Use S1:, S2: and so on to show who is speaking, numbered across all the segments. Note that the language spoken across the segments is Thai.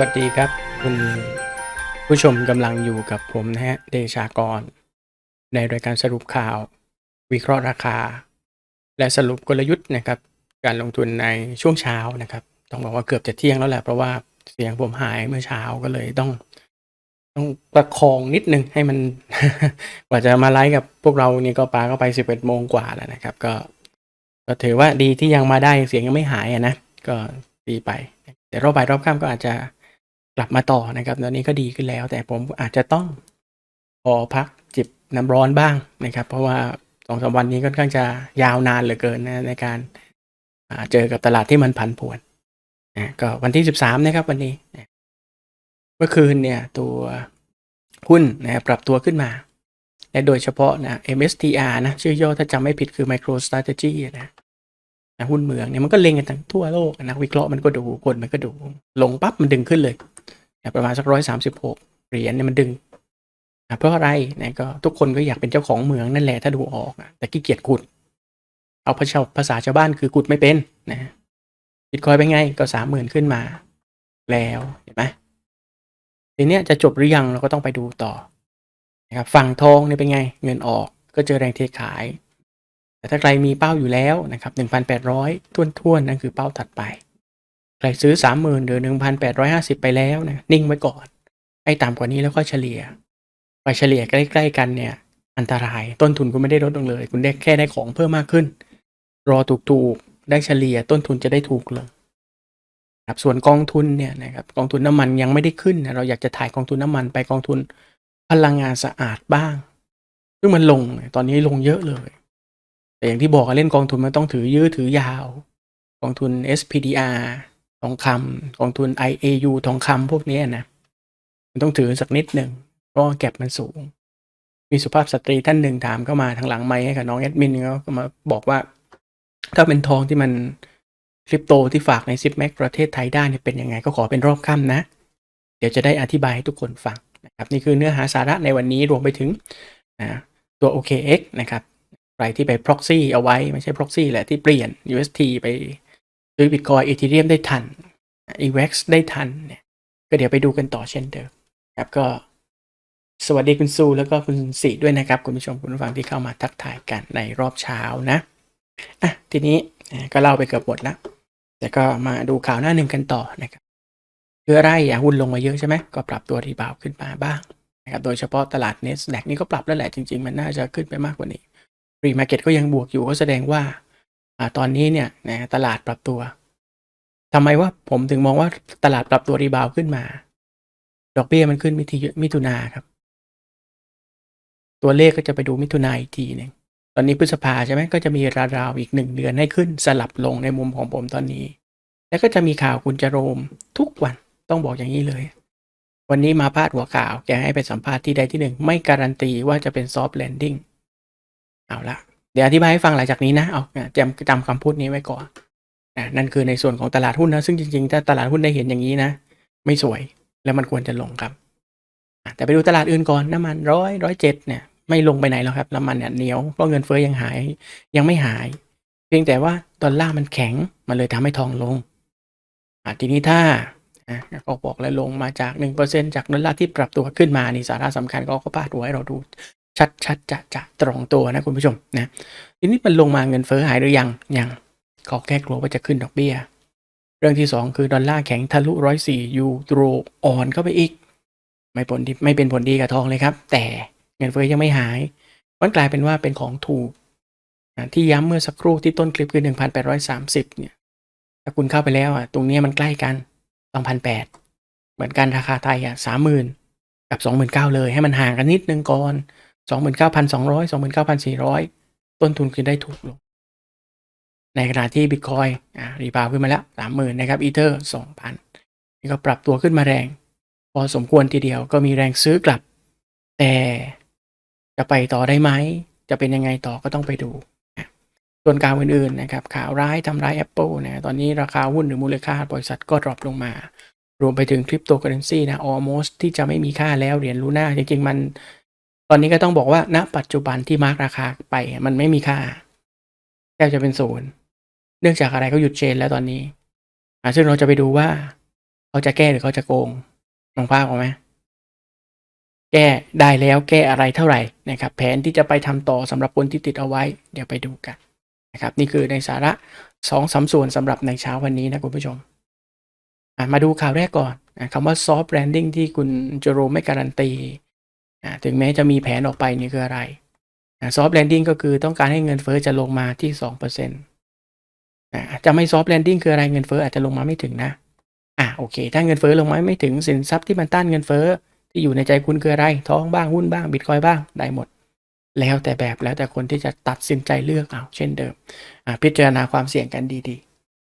S1: วัสดีครับ คุณผู้ชมกำลังอยู่กับผมนะฮะเดชากร ในรายการสรุปข่าว วิเคราะห์ราคา และสรุปกลยุทธ์นะครับ การลงทุนในช่วงเช้านะครับ ต้องบอกว่าเกือบจะเที่ยงแล้วแหละเพราะว่าเสียงผมหายเมื่อเช้าก็เลยต้อง ต้องประคองนิดนึงให้มัน กว่าจะมาไลฟ์กับพวกเรานี่ก็ปาก็ไปสิบเอ็ดโมงกว่าแล้วนะครับ ก็ก็ถือว่าดีที่ยังมาได้เสียงยังไม่หายอะนะก็ดีไปแต่รอบบ่ายรอบค่ำก็อาจจะ กลับมาต่อนะครับ ตอนนี้ก็ดีขึ้นแล้ว แต่ผมอาจจะต้องขอพักจิบน้ำร้อนบ้างนะครับ เพราะว่าสองสามวันนี้ค่อนข้างจะยาวนานเหลือเกินนะในการาเจอกับตลาดที่มันผันผวนนะก็วันที่สิบสามนะครับวันนี้นะเมื่อคืนเนี่ยตัวหุ้นนะปรับตัวขึ้นมา และโดยเฉพาะนะ MSTR นะชื่อย่อถ้าจำไม่ผิดคือ Micro Strategy นะนะหุ้นเมืองเนี่ยมันก็เล็งกันทั้งทั่วโลกนักวิเคราะห์มันก็ดูคนมันก็ดู ลงปั๊บมันดึงขึ้นเลย นะประมาณสักร้อยสามสิบหกเหรียญเนี่ยมันดึงนะเพราะอะไรนะก็ทุกคนก็อยากเป็นเจ้าของเมืองนั่นแหละถ้าดูออกอะแต่ขี้เกียจขุด เอาภาษาภาษาชาวบ้านคือขุดไม่เป็นนะบิตคอยเป็นไงก็สามหมื่นขึ้นมา แล้วเห็นไหมทีเนี้ยจะจบหรือยังเราก็ต้องไปดูต่อนะครับฝั่งทองเนี่ยเป็นไงเงินออกก็เจอแรงเทขาย แต่ถ้าใครมีเป้าอยู่แล้วนะครับ1,800ท้วนๆนั่นคือเป้าถัดไป ใครซื้อ 30,000หรือ 1,850 ไปแล้วนะนิ่งไว้ก่อนให้ต่ำกว่านี้แล้วก็เฉลี่ยไปเฉลี่ยใกล้ๆกันเนี่ย อันตรายต้นทุนคุณไม่ได้ลดลงเลย คุณได้แค่ได้ของเพิ่มมากขึ้น รอถูกๆได้เฉลี่ยต้นทุนจะได้ถูกลงครับส่วนกองทุนเนี่ยนะครับกองทุนน้ำมันยังไม่ได้ขึ้นนะเราอยากจะถ่ายกองทุนน้ำมันไปกองทุนพลังงานสะอาดบ้าง ซึ่งมันลงตอนนี้ลงเยอะเลย แต่อย่างที่บอกเล่นกองทุนมันต้องถือยื้อถือยาว กองทุน SPDR ทองคำกองทุน IAU ทองคำพวกนี้นะมันต้องถือสักนิดหนึ่งเพราะแก็บมันสูง มีสุภาพสตรีท่านหนึ่งถามเข้ามาทางหลังไมค์ให้กับน้องแอดมินเขาก็มาบอกว่า ถ้าเป็นทองที่มันคริปโตที่ฝากในซิปแม็กประเทศไทยได้เนี่ยเป็นยังไงก็ขอเป็นรอบค่ำนะ เดี๋ยวจะได้อธิบายให้ทุกคนฟังนะครับนี่คือเนื้อหาสาระในวันนี้รวมไปถึงนะตัว OKX นะครับใครที่ไป proxy เอาไว้ไม่ใช่ proxy แหละที่เปลี่ยน UST ไป ซื้อ Bitcoin Ethereum ได้ทัน EVX ได้ทันเนี่ยก็เดี๋ยวไปดูกันต่อเช่นเดิมครับก็สวัสดีคุณซูแล้วก็คุณสีด้วยนะครับ คุณผู้ชมคุณผู้ฟังที่เข้ามาทักทายกันในรอบเช้านะอะทีนี้ก็เล่าไปเกือบหมดแล้วแต่ก็มาดูข่าวหน้าหนึ่งกันต่อนะครับคืออะไรอะหุ้นลงมาเยอะใช่ไหมก็ปรับตัวรีบาวขึ้นมาบ้างนะครับโดยเฉพาะตลาด n นสแ a q นี่ก็ปรับแล้วแหละจริง ๆ มันน่าจะขึ้นไปมากกว่านี้รีมาร์เก็ตก็ยังบวกอยู่ก็แสดงว่า อ่าตอนนี้เนี่ยนะตลาดปรับตัวทำไมว่าผมถึงมองว่าตลาดปรับตัวรีบาวขึ้นมา ดอกเบี้ยมันขึ้นมิถุมิถุนาครับ ตัวเลขก็จะไปดูมิถุนาอีกทีหนึ่งตอนนี้พฤษภาใช่ไหมก็จะมีราวๆอีกหนึ่งเดือนให้ขึ้นสลับลงในมุมของผมตอนนี้ แล้วก็จะมีข่าวคุณจโรมทุกวันต้องบอกอย่างนี้เลย วันนี้มาพาดหัวข่าวแกให้ไปสัมภาษณ์ที่ใดที่หนึ่ง ไม่การันตีว่าจะเป็นซอฟต์แลนดิ้งเอาละ เดี๋ยวอธิบายให้ฟังหลังจากนี้นะเอาจำจำคำพูดนี้ไว้ก่อนนะนั่นคือในส่วนของตลาดหุ้นนะซึ่งจริงๆถ้าตลาดหุ้นได้เห็นอย่างนี้นะ ไม่สวยแล้วมันควรจะลงครับ แต่ไปดูตลาดอื่นก่อนน้ำมันร้อยร้อยเจ็ดเนี่ยไม่ลงไปไหนแล้วครับน้ำมันเนี่ยเหนียวเพราะเงินเฟ้อยังหายยังไม่หาย เพียงแต่ว่าดอลลาร์มันแข็งมันเลยทำให้ทองลงทีนี้ถ้าก็บอกแล้วลงมาจาก 1%จากดอลลาร์ที่ปรับตัวขึ้นมานี่สาระสำคัญก็ก็พาดหัวให้เราดู ชัดชัดจะจะตรงตัวนะคุณผู้ชมนะทีนี้มันลงมาเงินเฟ้อหายหรือยังยังเขาแค่กลัวว่าจะขึ้นดอกเบี้ย เรื่องที่ 2 คือดอลลาร์แข็งทะลุร้อยสี่ยูโรอ่อนเข้าไปอีก ไม่ผลดีไม่เป็นผลดีกับทองเลยครับ แต่เงินเฟ้อยังไม่หายมันกลายเป็นว่าเป็นของถูกนะที่ย้ำเมื่อสักครู่ที่ต้นคลิปคือ 1,830 เนี่ย ถ้าคุณเข้าไปแล้วอะ ตรงนี้มันใกล้กันสองพันแปดเหมือนกันราคาไทยอะสามหมื่นกับสองหมื่นเก้าเลย ให้มันห่างกันนิดนึงก่อน สองหมื่นเก้าพันสองร้อยสองหมื่นเก้าพันสี่ร้อยต้นทุนคือได้ถูกลง ในขณะที่บิตคอยอ่ารีบาวขึ้นมาแล้วสามหมื่นนะครับอีเทอร์สองพันนี่ก็ปรับตัวขึ้นมาแรง พอสมควรทีเดียวก็มีแรงซื้อกลับ แต่จะไปต่อได้ไหม จะเป็นยังไงต่อก็ต้องไปดูส่วนข่าวอื่นๆนะครับข่าวร้ายทำร้าย Apple นะตอนนี้ราคาหุ้นหรือมูลค่าบริษัทก็ดรอปลงมา รวมไปถึงคริปโตเคอเรนซีนะ almost ที่จะไม่มีค่าแล้วเหรียญลูน่าจริงๆมัน ตอนนี้ก็ต้องบอกว่าณปัจจุบันที่มาร์กราคาไปมันไม่มีค่าแทบจะเป็นศูนย์เนื่องจากอะไรเขาหยุดเชนแล้วตอนนี้อ่าซึ่งเราจะไปดูว่า เขาจะแก้หรือเขาจะโกงมองภาพออกไหมแก้ได้แล้วแก้อะไรเท่าไหร่นะครับ แผนที่จะไปทำต่อสำหรับคนที่ติดเอาไว้ เดี๋ยวไปดูกันนะครับ นี่คือในสาระสองสามส่วนสำหรับในเช้าวันนี้นะคุณผู้ชมมาดูข่าวแรกก่อนนะคำว่า soft landing ที่คุณจโรไม่การันตี อะถึงแม้จะมีแผนออกไปนี่คืออะไรอะ soft landing ก็คือต้องการให้เงินเฟ้อจะลงมาที่สองเปอร์เซ็นต์อะจะไม่ soft landing คืออะไรเงินเฟ้ออาจจะลงมาไม่ถึงนะอะโอเค ถ้าเงินเฟ้อลงมาไม่ถึงสินทรัพย์ที่มันต้านเงินเฟ้อที่อยู่ในใจคุณคืออะไรทองบ้างหุ้นบ้างบิตคอยบ้างได้หมด แล้วแต่แบบแล้วแต่คนที่จะตัดสินใจเลือกเอาเช่นเดิมอะพิจารณาความเสี่ยงกันดี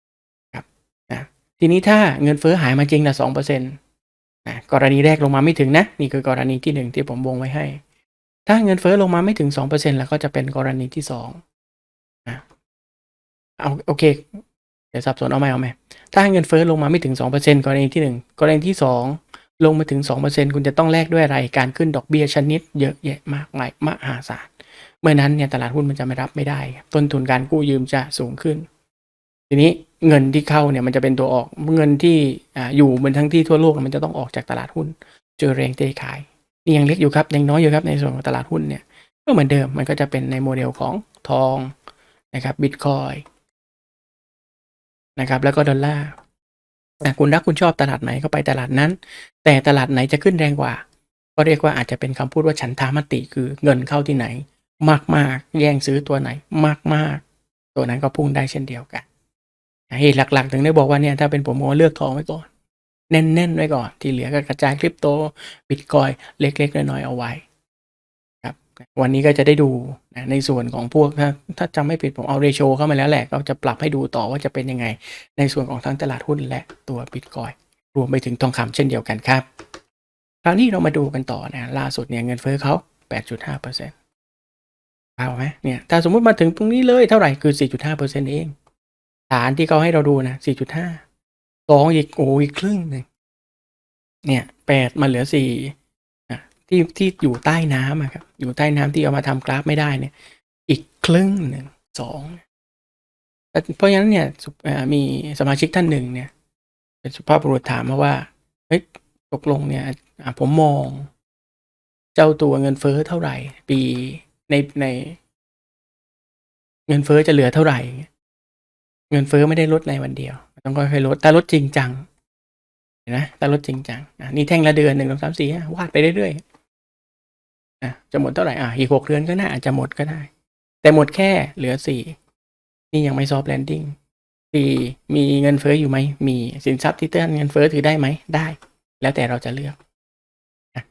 S1: ๆครับนะทีนี้ถ้าเงินเฟ้อหายมาจริงนะสองเปอร์เซ็นต์ นะกรณีแรกลงมาไม่ถึงนะ นี่คือกรณีที่หนึ่งที่ผมวงไว้ให้ ถ้าเงินเฟ้อลงมาไม่ถึงสองเปอร์เซ็นแล้วก็จะเป็นกรณีที่สองนะเอาโอเค เดี๋ยวสับสนเอาไหมเอาไหมถ้าเงินเฟ้อลงมาไม่ถึง 2%กรณีที่ 1 กรณีที่ 2 ลงมาถึง 2%คุณจะต้องแลกด้วยอะไร การขึ้นดอกเบี้ยชนิดเยอะแยะมากมายมหาศาลเมื่อนั้นเนี่ยตลาดหุ้นมันจะไม่รับไม่ได้ ต้นทุนการกู้ยืมจะสูงขึ้น ทีนี้เงินที่เข้าเนี่ยมันจะเป็นตัวออกเงินที่ออยู่บนทั้งที่ทั่วโลกมันจะต้องออกจากตลาดหุ้นเจอแรงเทขายนี่ยังเล็กอยู่ครับยังน้อยอยู่ครับในส่วนของตลาดหุ้นเนี่ยก็เหมือนเดิมมันก็จะเป็นในโมเดลของทองนะครับบิตคอยนะครับแล้วก็ดอลลาร์อ่คุณรักคุณชอบตลาดไหนก็ไปตลาดนั้น แต่ตลาดไหนจะขึ้นแรงกว่า ก็เรียกว่าอาจจะเป็นคำพูดว่าฉันทามติคือเงินเข้าที่ไหน มากมากๆแย่งซื้อตัวไหนมากมากๆ ตัวนั้นก็พุ่งได้เช่นเดียวกัน เหตุหลักๆ ถึงได้บอกว่าเนี่ยถ้าเป็นผมก็เลือกทองไว้ก่อน แน่นๆไว้ก่อน ที่เหลือก็กระจายคริปโตบิตคอยเล็กๆน้อยๆเอาไว้ครับวันนี้ก็จะได้ดูนะในส่วนของพวกถ้าถ้าจำไม่ผิดผมเอาเรโชเข้ามาแล้วแหละก็จะปรับให้ดูต่อว่าจะเป็นยังไง ในส่วนของทั้งตลาดหุ้นและตัวบิตคอยรวมไปถึงทองคำเช่นเดียวกันครับคราวนี้เรามาดูกันต่อนะล่าสุดเนี่ยเงินเฟ้อเขา 8.5เปอร์เซ็นต์เอาไหมเนี่ยถ้าสมมุติมาถึงตรงนี้เลยเท่าไหร่คือ 4.5เปอร์เซ็นต์เอง ฐานที่เขาให้เราดูนะ4.5สองอีกโอ้อีกครึ่งหนึ่งเนี่ยแปดมาเหลือสี่อะที่ที่อยู่ใต้น้ำครับ อยู่ใต้น้ำที่เอามาทำกราฟไม่ได้เนี่ย อีกครึ่งหนึ่งสองแต่เพราะฉะนั้นเนี่ยมีสมาชิกท่านหนึ่งเนี่ย เป็นสุภาพบุรุษถามมาว่าเฮ้ยตกลงเนี่ยผมมอง เจ้าตัวเงินเฟ้อเท่าไหร่ ปีในใน เงินเฟ้อจะเหลือเท่าไหร่ เงินเฟ้อไม่ได้ลดในวันเดียว ต้องค่อยๆลดถ้าลดจริงจังเห็นไหมถ้าลดจริงจังอะนี่แท่งละเดือนหนึ่งสองสามสี่วาดไปเรื่อยๆอะจะหมดเท่าไหร่อะอีกหกเดือนก็น่าอาจจะหมดก็ได้ แต่หมดแค่เหลือสี่นี่ยังไม่ซอฟต์แลนดิ้งสี่มีเงินเฟ้ออยู่ไหมมีสินทรัพย์ที่เต้นเงินเฟ้อถือได้ไหมได้ แล้วแต่เราจะเลือก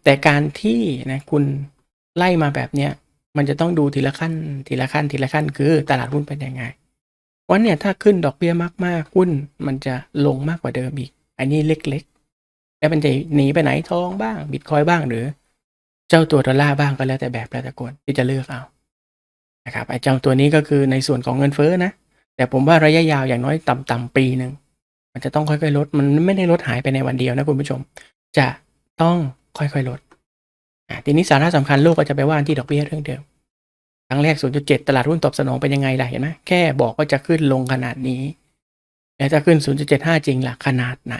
S1: แต่การที่นะคุณไล่มาแบบเนี้ยมันจะต้องดูทีละขั้นทีละขั้นทีละขั้นคือตลาดหุ้นเป็นยังไง วันเนี่ยถ้าขึ้นดอกเบี้ยมากๆหุ้นมันจะลงมากกว่าเดิมอีก อันนี้เล็กๆ แล้วมันจะหนีไปไหนทองบ้างบิตคอยบ้างหรือ เจ้าตัวดอลลาร์บ้างก็แล้วแต่แบบแล้วแต่คนที่จะเลือกเอานะครับไอ้เจ้าตัวนี้ก็คือในส่วนของเงินเฟ้อนะ แต่ผมว่าระยะยาวอย่างน้อยต่ำๆปีหนึ่งมันจะต้องค่อยๆลด มันไม่ได้ลดหายไปในวันเดียวนะคุณผู้ชม จะต้องค่อยๆลดอะทีนี้สาระสำคัญโลกก็จะไปว่าที่ดอกเบี้ยเรื่องเดิม รั้งแรก 0.7 ตลาดหุ้นตอบสนองเป็นยังไงล่ะเห็นไหมแค่บอกว่าจะขึ้นลงขนาดนี้ แล้วจะขึ้น 0.75 จริงล่ะขนาดไหน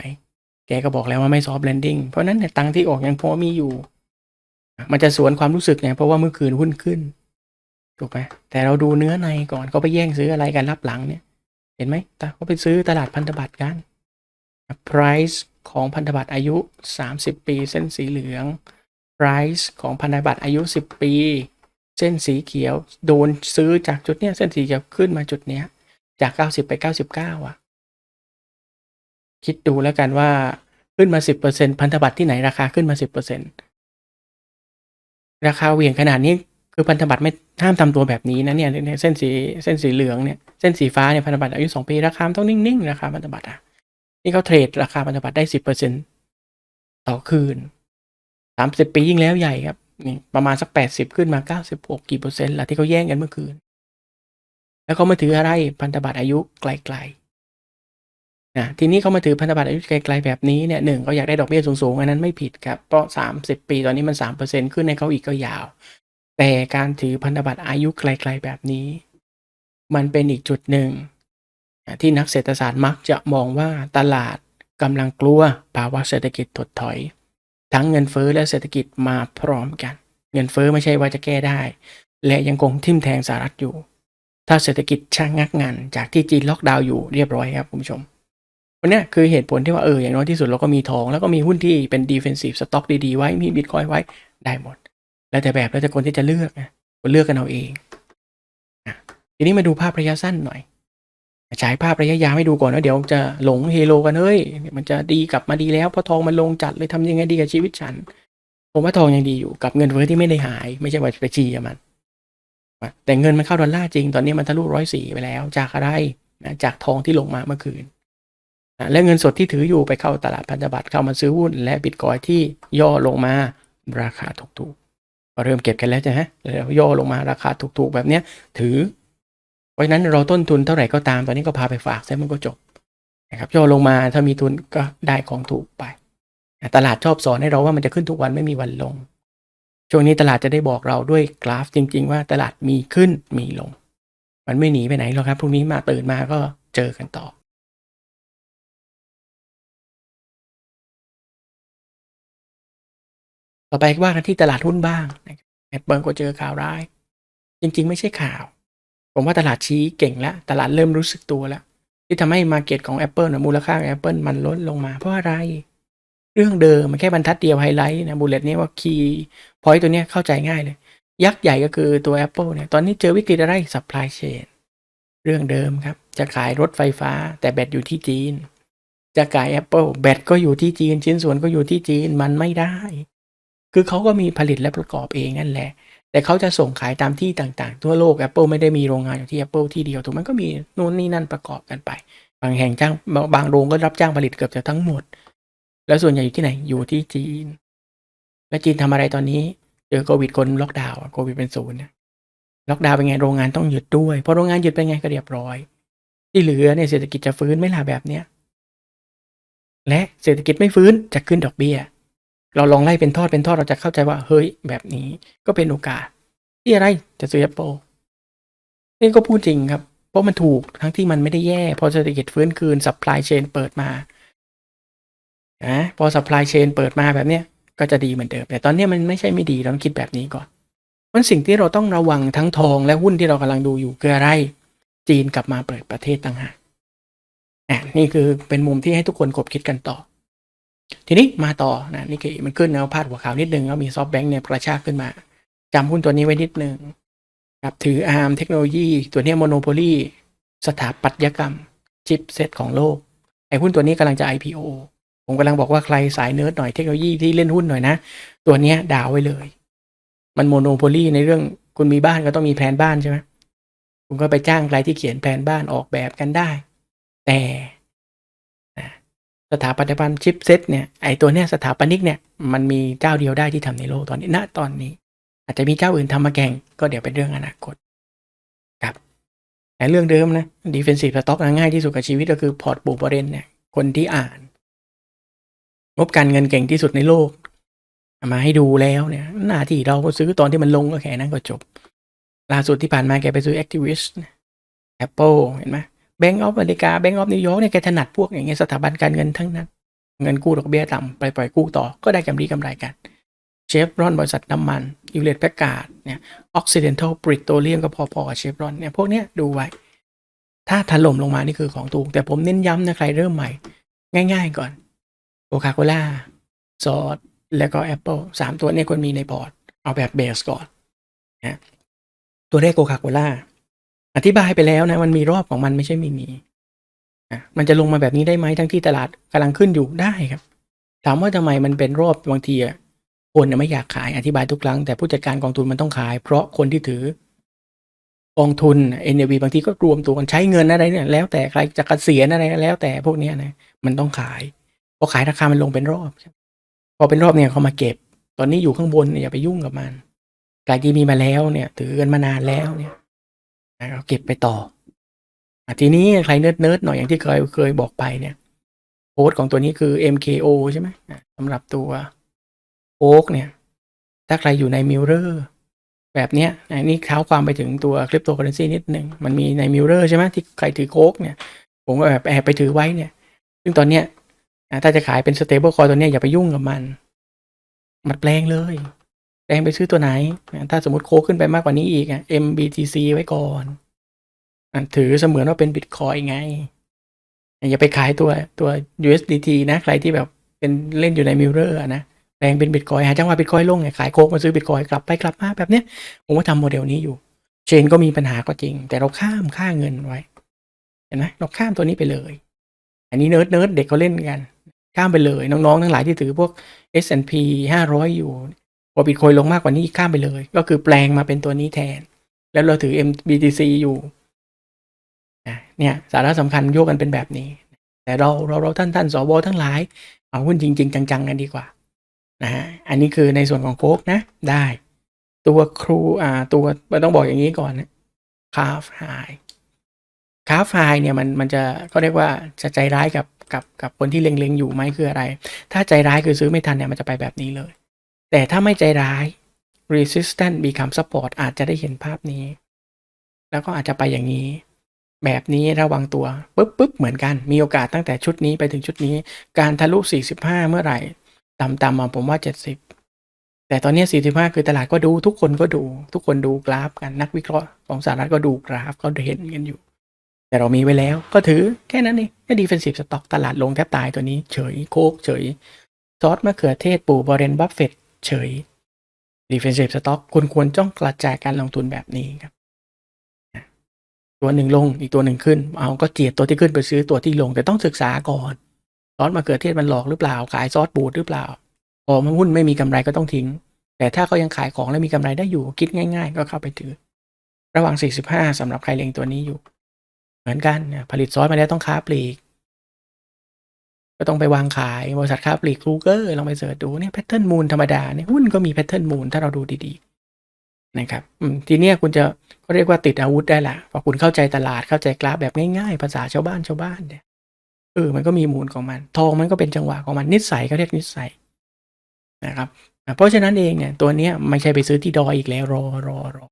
S1: แกก็บอกแล้วว่าไม่ซอฟต์แลนดิ้งเพราะนั้นเนี่ยตังที่ออกยังพอมีอยู่ มันจะสวนความรู้สึกเนี่ยเพราะว่าเมื่อคืนหุ้นขึ้นถูกไหมแต่เราดูเนื้อในก่อนเขาไปแย่งซื้ออะไรกันรับหลังเนี่ย เห็นไหมต่เขาไปซื้อตลาดพันธบัตรกัน price ของพันธบัตรอายุ 30 ปี เส้นสีเหลือง price ของพันธบัตรอายุ 10 ปี เส้นสีเขียว โดนซื้อจากจุดเนี้ยเส้นสีเขียวขึ้นมาจุดเนี้ย จาก90ไป99อะ คิดดูแล้วกันว่าขึ้นมา10%พันธบัตรที่ไหนราคาขึ้นมา10%ราคาเหวี่ยงขนาดนี้คือพันธบัตรไม่ห้ามทำตัวแบบนี้นะเนี่ยเนี่ยเส้นสีเส้นสีเหลืองเนี่ยเส้นสีฟ้าเนี่ยพันธบัตรอายุ2ปีราคาต้องนิ่งๆราคาพันธบัตรอะนี่เขาเทรดราคาพันธบัตรได้10%ต่อคืน30ปียิ่งแล้วใหญ่ครับ นี่ประมาณสักแปดสิบขึ้นมาเก้าสิบหกกี่เปอร์เซ็นต์ละที่เขาแย่งกันเมื่อคืน แล้วเขามาถืออะไรพันธบัตรอายุไกลๆนะทีนี้เขามาถือพันธบัตรอายุไกลๆแบบนี้เนี่ยหนึ่งเขาอยากได้ดอกเบี้ยสูงๆ อันนั้นไม่ผิดครับ เพราะสามสิบปีตอนนี้มันสามเปอร์เซ็นขึ้นในเขาอีกก็ยาว แต่การถือพันธบัตรอายุไกลๆแบบนี้ มันเป็นอีกจุดหนึ่งที่นักเศรษฐศาสตร์มักจะมองว่าตลาดกำลังกลัวภาวะเศรษฐกิจถดถอย ทั้งเงินเฟ้อและเศรษฐกิจมาพร้อมกัน เงินเฟ้อไม่ใช่ว่าจะแก้ได้ และยังคงทิ่มแทงสหรัฐอยู่ ถ้าเศรษฐกิจชะงักงันจากที่จีนล็อกดาวน์อยู่เรียบร้อยครับคุณผู้ชมวันนี้คือเหตุผลที่ว่าเอออย่างน้อยที่สุดเราก็มีทอง แล้วก็มีหุ้นที่เป็น defensive stock ดีๆไว้มีบิตคอยไว้ได้หมด แล้วแต่แบบแล้วแต่คนที่จะเลือกนะคนเลือกกันเอาเองทีนี้มาดูภาพระยะสั้นหน่อย ฉายภาพระยะยาวให้ดูก่อนแล้วเดี๋ยวจะหลงเฮโลกันเฮ้ยมันจะดีกลับมาดีแล้วเพราะทองมันลงจัดเลยทำยังไงดีกับชีวิตฉัน ผมว่าทองยังดีอยู่กับเงินเฟ้อที่ไม่ได้หาย ไม่ใช่ว่าไปจีมันแต่เงินมันเข้าดอลลาร์จริงตอนนี้มันทะลุร้อยสี่ไปแล้ว จากอะไรนะจากทองที่ลงมาเมื่อคืนนะและเงินสดที่ถืออยู่ไปเข้าตลาดพันธบัตรเข้ามาซื้อหุ้นและบิตคอยที่ย่อลงมาราคาถูกๆเริ่มเก็บกันแล้วใช่ไหมแล้วย่อลงมาราคาถูกๆแบบเนี้ยถือ เพราะฉะนั้นเราต้นทุนเท่าไหร่ก็ตามตอนนี้ก็พาไปฝากซะมันก็จบนะครับย่อลงมาถ้ามีทุนก็ได้ของถูกไปตลาดชอบสอนให้เราว่ามันจะขึ้นทุกวันไม่มีวันลง ช่วงนี้ตลาดจะได้บอกเราด้วยกราฟจริง ๆ ว่าตลาดมีขึ้นมีลง มันไม่หนีไปไหนหรอกครับพรุ่งนี้มาตื่นมาก็เจอกันต่อต่อไปว่ากันที่ตลาดหุ้นบ้างแอปเปิลก็เจอข่าวร้าย จริง ๆ ไม่ใช่ข่าว ผมว่าตลาดชี้เก่งแล้ว ตลาดเริ่มรู้สึกตัวแล้ว ที่ทำให้มาเก็ตของ Apple นะมูลค่า Apple มันลดลงมาเพราะอะไร เรื่องเดิมมันแค่บรรทัดเดียวไฮไลท์นะบูเลตนี้ว่าคีย์พอยต์ตัวเนี้ยเข้าใจง่ายเลย ยักษ์ใหญ่ก็คือตัว Apple เนี่ยตอนนี้เจอวิกฤตอะไร supply chain เรื่องเดิมครับ จะขายรถไฟฟ้า แต่แบตอยู่ที่จีน จะขาย Apple แบตก็อยู่ที่จีน ชิ้นส่วนก็อยู่ที่จีนมันไม่ได้ คือเขาก็มีผลิตและประกอบเองนั่นแหละ แต่เขาจะส่งขายตามที่ต่างๆ ทั่วโลก Apple ไม่ได้มีโรงงานอยู่ที่ Apple ที่เดียวถูกมันก็มีนู่นนี่นั่นประกอบกันไป บางแห่งจ้างบางโรงก็รับจ้างผลิตเกือบจะทั้งหมด แล้วส่วนใหญ่อยู่ที่ไหนอยู่ที่จีน และจีนทำอะไรตอนนี้เจอโควิดคนล็อกดาวน์โควิดเป็นศูนย์ล็อกดาวน์เป็นไงโรงงานต้องหยุดด้วยพอโรงงานหยุดเป็นไงก็เรียบร้อย ที่เหลือเนี่ยเศรษฐกิจจะฟื้นไม่ล่ะแบบเนี้ยและเศรษฐกิจไม่ฟื้นจะขึ้นดอกเบี้ย เราลองไล่เป็นทอดเป็นทอดเราจะเข้าใจว่า เฮ้ย แบบนี้ก็เป็นโอกาส ที่อะไรจะซื้อ Apple นี่ก็พูดจริงครับ เพราะมันถูกทั้งที่มันไม่ได้แย่พอเศรษฐกิจฟื้นคืน supply chain เปิดมานะพอ supply chain เปิดมาแบบเนี้ยก็จะดีเหมือนเดิม แต่ตอนนี้มันไม่ใช่ไม่ดีเราต้องคิดแบบนี้ก่อนมันสิ่งที่เราต้องระวังทั้งทองและหุ้นที่เรากำลังดูอยู่คืออะไร จีนกลับมาเปิดประเทศต่างหากอะนี่คือเป็นมุมที่ให้ทุกคนคบคิดกันต่อ ทีนี้มาต่อนะนี่คือมันขึ้นแนวพาดหัวข่าวนิดนึงแล้วมีซอฟต์แบงค์เนี่ยกระชากขึ้นมาจำหุ้นตัวนี้ไว้นิดนึงครับถืออาร์มเทคโนโลยีตัวนี้โมโนโพลีสถาปัตยกรรมชิปเซตของโลก ไอ้หุ้นตัวนี้กำลังจะ IPO ผมกำลังบอกว่าใครสายเนิร์ดหน่อยเทคโนโลยีที่เล่นหุ้นหน่อยนะ ตัวนี้ดาวไว้เลย มันโมโนโพลีในเรื่องคุณมีบ้านก็ต้องมีแผนบ้านใช่ไหมคุณก็ไปจ้างใครที่เขียนแผนบ้านออกแบบกันได้ แต่ สถาปัตยกรรมชิปเซตเนี่ยไอตัวเนี้ยสถาปนิกเนี่ยมันมีเจ้าเดียวได้ที่ทำในโลกตอนนี้ณตอนนี้ อาจจะมีเจ้าอื่นทำมาแข่งก็เดี๋ยวเป็นเรื่องอนาคตครับแต่เรื่องเดิมนะ defensive stock ง่ายที่สุดกับชีวิตก็คือพอร์ตบูบเรนเนี่ยคนที่อ่านงบการเงินเก่งที่สุดในโลกมาให้ดูแล้วเนี่ยหน้าที่เราก็ซื้อตอนที่มันลงก็แค่นั้นก็จบ ล่าสุดที่ผ่านมาแกไปซื้อ Activist Apple เห็นไหม Bank of อเมริกา Bank of New York เนี่ยแกถนัดพวกอย่างเงี้ยสถาบันการเงินทั้งนั้น เงินกู้ดอกเบี้ยต่ำไปปล่อยกู้ต่อก็ได้กำไรกำไรกันเชฟรอนบริษัทน้ำมันยูเลตแพคการ์ดเนี่ยออกซิเดนทัลปริโตเลียมก็พอๆกับเชฟรอนเนี่ยพวกเนี้ยดูไว้ ถ้าถล่มลงมานี่คือของถูก แต่ผมเน้นย้ำนะใครเริ่มใหม่ ง่ายๆก่อนโคคาโคล่าซอสแล้วก็ Apple สามตัวเนี่ยควรมีในพอร์ต เอาแบบเบสก่อนนะตัวแรกโคคาโคล่า อธิบายไปแล้วนะ มันมีรอบของมันไม่ใช่ไม่มีนะมันจะลงมาแบบนี้ได้ไหมทั้งที่ตลาดกำลังขึ้นอยู่ได้ครับ ถามว่าทำไมมันเป็นรอบบางทีอะคนไม่อยากขายอธิบายทุกครั้งแต่ผู้จัดการกองทุนมันต้องขาย เพราะคนที่ถือกองทุน NAV บางทีก็รวมตัวกันใช้เงินอะไรเนี่ยแล้วแต่ใครจะเกษียณอะไรแล้วแต่พวกนี้นะมันต้องขายพอขายราคามันลงเป็นรอบพอเป็นรอบเนี่ยเขามาเก็บ ตอนนี้อยู่ข้างบนอย่าไปยุ่งกับมันใครที่มีมาแล้วเนี่ย ถือกันมานานแล้วเนี่ย เราเก็บไปต่ออทีนี้ใครเนิร์ดเนิร์ดหน่อยอย่างที่เคยเคยบอกไปเนี่ยโค้ดของตัวนี้คือ MKO ใช่ไหมสำหรับตัวโอ๊กเนี่ย ถ้าใครอยู่ในมิลเลอร์แบบเนี้ยนนี้เท้าความไปถึงตัวคริปโตเคอเรนซีนิดหนึ่งมันมีในมิลเลอร์ใช่ไหมที่ใครถือโค้กเนี่ย ผมก็แบบแอบไปถือไว้เนี่ย ซึ่งตอนเนี้ยถ้าจะขายเป็น stable coin ตัวเนี้ยอย่าไปยุ่งกับมัน มันแปลงเลย งไปซื้อตัวไหน ถ้าสมมติโคขึ้นไปมากกว่านี้อีกอะ MBTC ไว้ก่อนอถือเสมือนว่าเป็น Bitcoin ไง อย่าไปขายตัวตัว USDT นะ ใครที่แบบเป็นเล่นอยู่ในมิลเรอร์นะแปลงเป็น Bitcoin หาจังหวะ Bitcoin ลงไงขายโคกมาซื้อ Bitcoin กลับไปกลับมาแบบเนี้ยผมว่าทำโมเดลนี้อยู่ เชนก็มีปัญหาก็จริง แต่เราข้ามค่าเงินไว้ เห็นไหมเราข้ามตัวนี้ไปเลย อันนี้เนิร์ดเนิร์ดเด็กเขาเล่นกัน ข้ามไปเลยน้องๆทั้งหลายที่ถือพวก S&P 500 อยู่ พอบิตคอยลงมากกว่านี้ข้ามไปเลย ก็คือแปลงมาเป็นตัวนี้แทน แล้วเราถือ MBTC อยู่เนี่ยสาระสำคัญโยกกันเป็นแบบนี้ แต่เราเราเราท่านท่านสวทั้งหลาย เอาหุ้นจริง ๆ จังๆกันดีกว่านะฮะอันนี้คือในส่วนของโคกนะได้ ตัวครูอ่าตัวมันต้องบอกอย่างนี้ก่อนนะคาฟไฮคาฟไฮเนี่ยมันมันจะเขาเรียกว่าจะใจร้ายกับกับกับคนที่เล็งๆอยู่ไหมคืออะไร ถ้าใจร้ายคือซื้อไม่ทันเนี่ยมันจะไปแบบนี้เลย แต่ถ้าไม่ใจร้าย resistant become support อาจจะได้เห็นภาพนี้ แล้วก็อาจจะไปอย่างนี้ แบบนี้ระวังตัวปุ๊บปุ๊บเหมือนกัน มีโอกาสตั้งแต่ชุดนี้ไปถึงชุดนี้ การทะลุ 45 เมื่อไหร่ต่ำๆมาผมว่า 70 แต่ตอนนี้ 45 คือตลาดก็ดูทุกคนก็ดู ทุกคนดูกราฟกันนักวิเคราะห์ของสหรัฐก็ดูกราฟก็เห็นกันอยู่ แต่เรามีไว้แล้วก็ถือแค่นั้นเองแค่ defensive stock ตลาดลงแทบตายตัวนี้ เฉยโคกเฉยซอสมะเขือเทศปู่บรเรนบัฟเฟต เฉย defensive stock คุณควรจ้องกระจายการลงทุนแบบนี้ครับ ตัวหนึ่งลงอีกตัวหนึ่งขึ้น เอาก็เจียดตัวที่ขึ้นไปซื้อตัวที่ลง แต่ต้องศึกษาก่อนซอสมะเขือเทศมันหลอกหรือเปล่า ขายซอสบูดหรือเปล่าพอมันหุ้นไม่มีกำไรก็ต้องทิ้ง แต่ถ้าเขายังขายของและมีกำไรได้อยู่คิดง่าย ๆ ก็เข้าไปถือ ระหว่าง 45สำหรับใครเล็งตัวนี้อยู่ เหมือนกันผลิตซอสมาแล้วต้องค้าปลีก ก็ต้องไปวางขายบริษัทค้าปลีกครูเกอร์ลองไปเสิร์ชดูเนี่ยแพทเทิร์นมูลธรรมดาเนี่ยหุ้นก็มีแพทเทิร์นมูลถ้าเราดูดีๆนะครับทีเนี้ยคุณจะก็เรียกว่าติดอาวุธได้ละพอคุณเข้าใจตลาดเข้าใจกราฟแบบง่ายๆ ภาษาชาวบ้านชาวบ้านเนี่ยเออมันก็มีมูลของมัน ทองมันก็เป็นจังหวะของมันนิสัยเขาเรียกนิสัยนะครับเพราะฉะนั้นเองเนี่ยตัวเนี้ยไม่ใช่ไปซื้อที่ดอยอีกแล้วรอรอรอ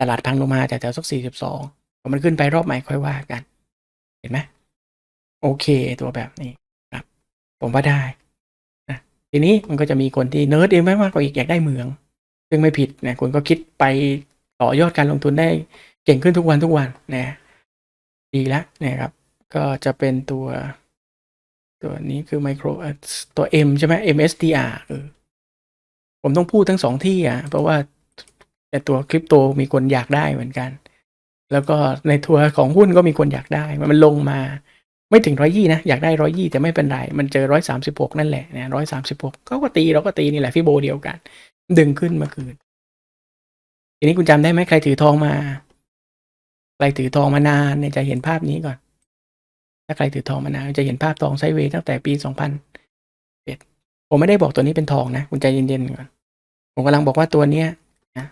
S1: ตลาดพังลงมาจากแถวสักสี่สิบสองพอมันขึ้นไปรอบใหม่ค่อยว่ากัน เห็นไหม โอเคตัวแบบนี้ครับ ผมว่าได้นะทีนี้มันก็จะมีคนที่เนิร์ดเองไม่มากกว่าอีกอยากได้เหมือง ซึ่งไม่ผิดนะคุณก็คิดไปต่อยอดการลงทุนได้เก่งขึ้นทุกวันทุกวันนะดีแล้วนะครับ ก็จะเป็นตัว ตัวนี้คือไมโครตัว M ใช่ไหม MSDR เออผมต้องพูดทั้งสองที่อะ เพราะว่าแต่ตัวคริปโตมีคนอยากได้เหมือนกัน แล้วก็ในทัวร์ของหุ้นก็มีคนอยากได้ มันลงมา ไม่ถึงร้อยยี่นะ อยากได้ร้อยยี่แต่ไม่เป็นไร มันเจอร้อยสามสิบหกนั่นแหละเนี่ยร้อยสามสิบหกเขาก็ตีเราก็ตีนี่แหละฟิโบเดียวกัน ดึงขึ้นเมื่อคืน ทีนี้คุณจำได้ไหมใครถือทองมา ใครถือทองมานานเนี่ยจะเห็นภาพนี้ก่อน ถ้าใครถือทองมานานจะเห็นภาพทองไซเวย์ตั้งแต่ปีสองพันเอ็ดผมไม่ได้บอกตัวนี้เป็นทองนะ คุณใจเย็นๆก่อนผมกำลังบอกว่าตัวเนี้ยนะ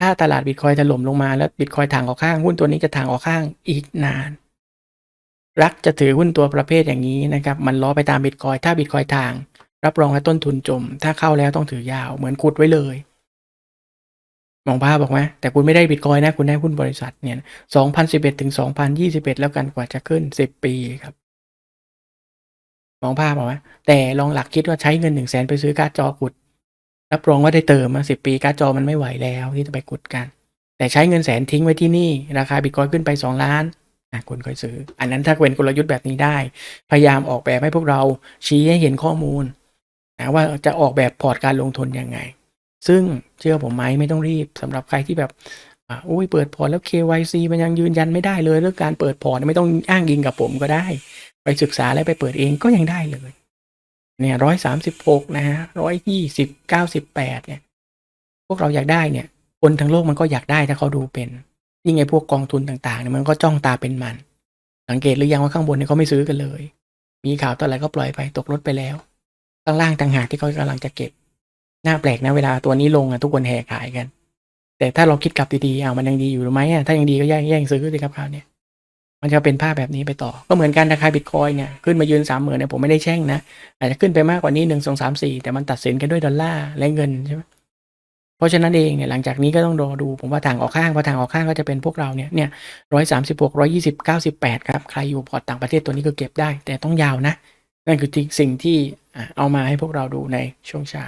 S1: ถ้าตลาดบิตคอยถล่มลงมาแล้วบิตคอยทางออกข้างหุ้นตัวนี้จะทางออกข้างอีกนาน รักจะถือหุ้นตัวประเภทอย่างนี้นะครับ มันล้อไปตามบิตคอยถ้าบิตคอยทาง รับรองว่าต้นทุนจม ถ้าเข้าแล้วต้องถือยาวเหมือนขุดไว้เลย มองภาพบอกไหมแต่คุณไม่ได้บิตคอยนะ คุณได้หุ้นบริษัทเนี่ยสองพันสิบเอ็ดถึงสองพันยี่สิบเอ็ดแล้วกันกว่าจะขึ้นสิบปีครับ มองภาพบอกไหมแต่ลองหลักคิดว่าใช้เงินหนึ่งแสนไปซื้อการ์ดจอขุด รับรองว่าได้เติมมาสิบปีการ์ดจอมันไม่ไหวแล้วที่จะไปขุดกัน แต่ใช้เงินแสนทิ้งไว้ที่นี่ ราคาบิตคอยขึ้นไปสองล้าน คุณค่อยซื้อ อันนั้นถ้าเป็นกลยุทธ์แบบนี้ได้ พยายามออกแบบให้พวกเราชี้ให้เห็นข้อมูลนะว่าจะออกแบบพอร์ตการลงทุนยังไง ซึ่งเชื่อผมไหมไม่ต้องรีบสำหรับใครที่แบบอ,อุ้ยเปิดพอร์ตแล้ว KYC มันยังยืนยันไม่ได้เลยเรื่องการเปิดพอร์ตไม่ต้องอ้างอิงกับผมก็ได้ ไปศึกษาแล้วไปเปิดเองก็ยังได้เลยเนี่ยร้อยสามสิบหกนะฮะร้อยยี่สิบเก้าสิบแปดเนี่ย พวกเราอยากได้เนี่ย คนทั้งโลกมันก็อยากได้ถ้าเขาดูเป็น ยิ่งไงพวกกองทุนต่างๆเนี่ยมันก็จ้องตาเป็นมัน สังเกตหรือยังว่าข้างบนเนี่ยเขาไม่ซื้อกันเลย มีข่าวตอนไหนก็ปล่อยไปตกรถไปแล้วข้างล่างต่างหากที่เขากำลังจะเก็บน่าแปลกนะเวลาตัวนี้ลงอะทุกคนแห่ขายกัน แต่ถ้าเราคิดกลับดีๆอ้าวมันยังดีอยู่หรือไม่อะถ้ายังดีก็แย่งแย่งซื้อสิครับคราวเนี้ยมันจะเป็นภาพแบบนี้ไปต่อ ก็เหมือนกันราคาบิตคอยเนี่ยขึ้นมายืนสามหมื่นเนี่ยผมไม่ได้แช่งนะอาจจะขึ้นไปมากกว่านี้หนึ่งสองสามสี่แต่มันตัดสินกันด้วยดอลลาร์และเงินใช่ไหม เพราะฉะนั้นเองเนี่ยหลังจากนี้ก็ต้องรอดูผมว่าทางออกข้างพอทางออกข้างก็จะเป็นพวกเราเนี่ยเนี่ยร้อยสามสิบหกร้อยยี่สิบเก้าสิบแปดครับใครอยู่พอร์ตต่างประเทศตัวนี้ก็เก็บได้ แต่ต้องยาวนะ นั่นคือสิ่งที่เอามาให้พวกเราดูในช่วงเช้า